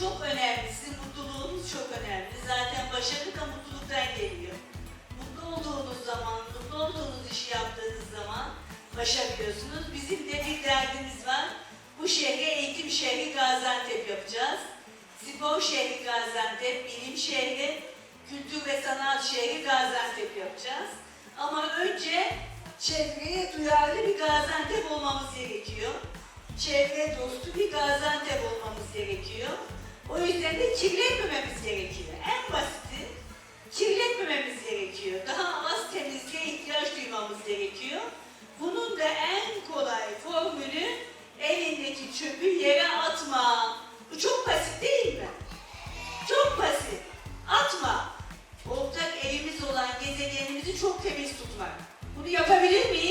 Çok önemli, sizin mutluluğunuz çok önemli. Zaten başarı da mutluluktan geliyor. Mutlu olduğunuz zaman, mutlu olduğunuz işi yaptığınız zaman başarıyorsunuz. Bizim de bir derdimiz var. Bu şehre eğitim şehri Gaziantep yapacağız. Spor şehri Gaziantep, bilim şehri, kültür ve sanat şehri Gaziantep yapacağız. Ama önce çevreye duyarlı bir Gaziantep olmamız gerekiyor. Çevre dostu bir Gaziantep olmamız gerekiyor. O yüzden de kirletmememiz gerekiyor. En basiti kirletmememiz gerekiyor. Daha az temizliğe ihtiyaç duymamız gerekiyor. Bunun da en kolay formülü elindeki çöpü yere atma. Bu çok basit değil mi? Çok basit. Atma. Ortak evimiz olan gezegenimizi çok temiz tutmak. Bunu yapabilir miyiz?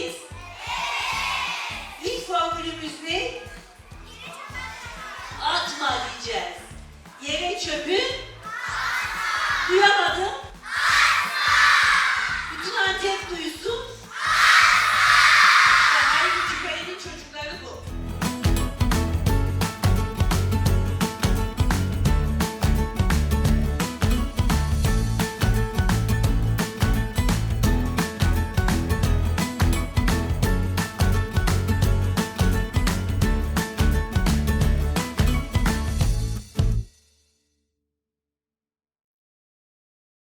çöpü duyamadım. Bütün Antep duysun.